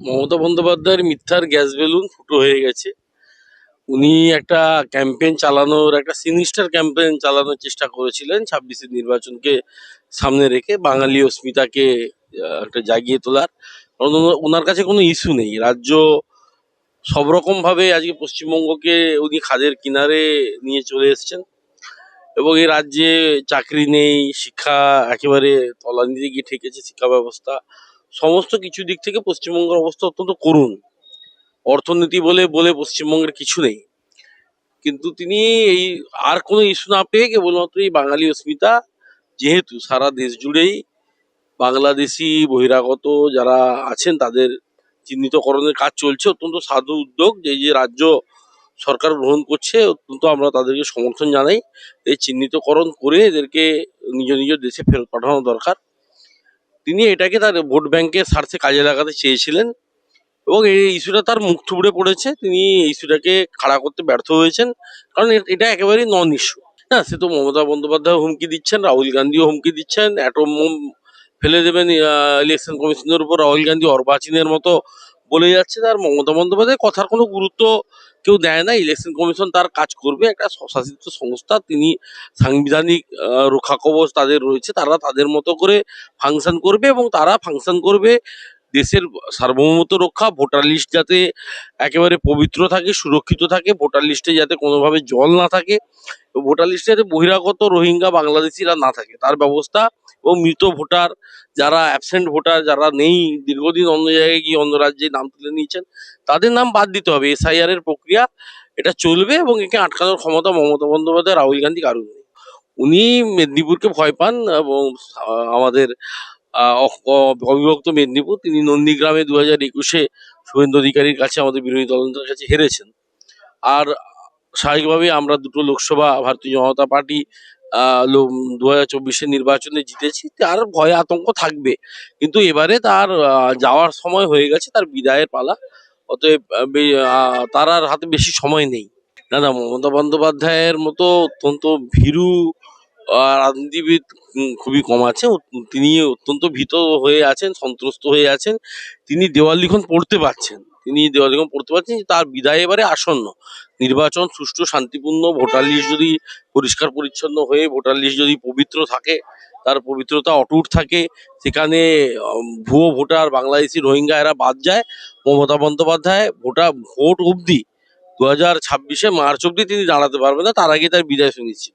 মমতা বন্দ্যোপাধ্যায়ের মিথ্যার gas balloon ফুটো হয়ে গেছে। উনি একটা ক্যাম্পেইন চালানোর, একটা সিনিস্টার ক্যাম্পেইন চালানোর চেষ্টা করেছিলেন ছাব্বিশে নির্বাচনকে সামনে রেখে। বাঙালি অস্মিতাকে একটা জাগিয়ে তোলার। কারণ ওনার কাছে কোনো ইস্যু নেই। রাজ্য সব রকমভাবে আজকে পশ্চিমবঙ্গকে উনি খাদের কিনারে নিয়ে চলে এসেছেন। এবং এই রাজ্যে চাকরি নেই, শিক্ষা একেবারে তলানিতে গিয়ে ঠেকেছে, শিক্ষা ব্যবস্থা। সমস্ত কিছু দিক থেকে পশ্চিমবঙ্গের অবস্থা অত্যন্ত করুণ। অর্থনীতি বলে বলে পশ্চিমবঙ্গের কিছু নেই। কিন্তু তিনি এই, আর কোনো ইস্যু না পেয়ে কেবলমাত্র এই বাঙালি অস্মিতা, যেহেতু সারা দেশ জুড়েই বাংলাদেশি বহিরাগত যারা আছেন, তাদের চিহ্নিতকরণের কাজ চলছে। অত্যন্ত সাধু উদ্যোগ, যে যে রাজ্য সরকার গ্রহণ করছে, অত্যন্ত আমরা তাদেরকে সমর্থন জানাই। এই চিহ্নিতকরণ করে এদেরকে নিজ নিজ দেশে ফেরত পাঠানো দরকার। তিনি এটাকে তার ভোট ব্যাংকের স্বার্থে কাজে লাগাতে চেয়েছিলেন এবং এই ইস্যুটা তার মুখ থুবড়ে পড়েছে। তিনি ইস্যুটাকে খাড়া করতে ব্যর্থ হয়েছেন। কারণ এটা একেবারেই নন ইস্যু হ্যাঁ সে তো মমতা বন্দ্যোপাধ্যায় হুমকি দিচ্ছেন, রাহুল গান্ধীও হুমকি দিচ্ছেন অ্যাটম ফেলে দেবেন ইলেকশন কমিশনের উপর রাহুল গান্ধী অর্বাচীনের মতো বলে যাচ্ছে তার মমতা বন্দ্যোপাধ্যায় কথার কোনো গুরুত্ব কেউ দেয় না। ইলেকশন কমিশন তার কাজ করবে। একটা স্বশাসিত সংস্থা, তিনি সাংবিধানিক রক্ষা কবচ তাদের রয়েছে, তারা তাদের মতো করে ফাংশন করবে এবং তারা ফাংশন করবে। দেশের সার্বভৌমত্ব রক্ষা, ভোটার লিস্ট যাতে একেবারে পবিত্র থাকে, সুরক্ষিত থাকে, ভোটার লিস্টে যাতে কোনোভাবে জল না থাকে ভোটার লিস্টে যাতে বহিরাগত রোহিঙ্গা বাংলাদেশিরা না থাকে। তার ব্যবস্থা এবং মৃত ভোটার যারা অ্যাবসেন্ট ভোটার, যারা নেই, দীর্ঘদিন অন্য জায়গায় গিয়ে অন্য রাজ্যে নাম তুলে নিয়েছেন, তাদের নাম বাদ দিতে হবে। এসআইআর এর প্রক্রিয়া এটা চলবে এবং একে আটকানোর ক্ষমতা মমতা বন্দ্যোপাধ্যায়, রাহুল গান্ধী কারণ উনি মেদিনীপুরকে ভয় পান এবং আমাদের অবিভক্ত মেদিনীপুর। তিনি নন্দীগ্রামে দু হাজার একুশে শুভেন্দু অধিকারীর কাছে আমাদের বিরোধী দলনেতার কাছে হেরেছেন। আর স্বাভাবিকভাবে আমরা দুটো লোকসভা ভারতীয় জনতা পার্টি দু হাজার চব্বিশের নির্বাচনে জিতেছি। তার ভয় আতঙ্ক থাকবে। কিন্তু এবারে তার যাওয়ার সময় হয়ে গেছে, তার বিদায়ের পালা। অতএব তার আর হাতে বেশি সময় নেই। না না মমতা বন্দ্যোপাধ্যায়ের মতো অত্যন্ত ভীরু রাজনীতিবিদ খুবই কম আছে। তিনি অত্যন্ত ভীত হয়ে আছেন সন্ত্রস্ত হয়ে আছেন। তিনি দেওয়াল লিখন পড়তে পারছেন। তিনি দেওয়াল লিখন পড়তে পারছেন তার বিদায় এবারে আসন্ন। নির্বাচন, সুষ্ঠু, শান্তিপূর্ণ, ভোটার লিস্ট যদি পরিষ্কার, পরিচ্ছন্ন হয়ে ভোটার লিস্ট যদি পবিত্র থাকে, তার পবিত্রতা অটুট থাকে, সেখানে ভুয়ো ভোটার, বাংলাদেশি রোহিঙ্গা এরা বাদ যায়। মমতা বন্দ্যোপাধ্যায় ভোটার ভোট অবধি দু হাজার ছাব্বিশে মার্চ অবধি তিনি দাঁড়াতে পারবেন না, তার আগে তার বিদায় সুনিশ্চিত